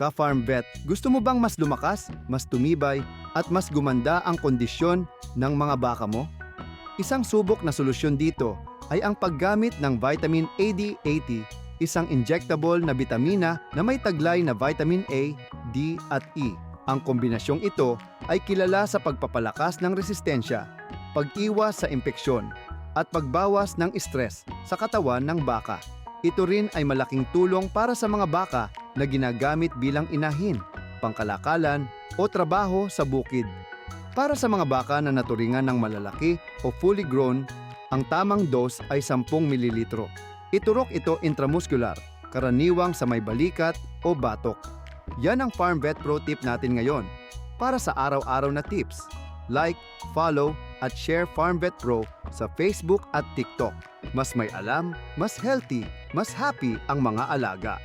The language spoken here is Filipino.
Ka-Farm Vet, gusto mo bang mas lumakas, mas tumibay, at mas gumanda ang kondisyon ng mga baka mo? Isang subok na solusyon dito ay ang paggamit ng vitamin AD80, isang injectable na bitamina na may taglay na vitamin A, D at E. Ang kombinasyong ito ay kilala sa pagpapalakas ng resistensya, pag-iwas sa impeksyon, at pagbawas ng stress sa katawan ng baka. Ito rin ay malaking tulong para sa mga baka na ginagamit bilang inahin, pangkalakalan o trabaho sa bukid. Para sa mga baka na naturingan ng malalaki o fully grown, ang tamang dose ay 10 ml. Iturok ito intramuscular, karaniwang sa may balikat o batok. Yan ang Farm Vet Pro tip natin ngayon. Para sa araw-araw na tips, like, follow, at share Farm Vet Pro sa Facebook at TikTok. Mas may alam, mas healthy, mas happy ang mga alaga.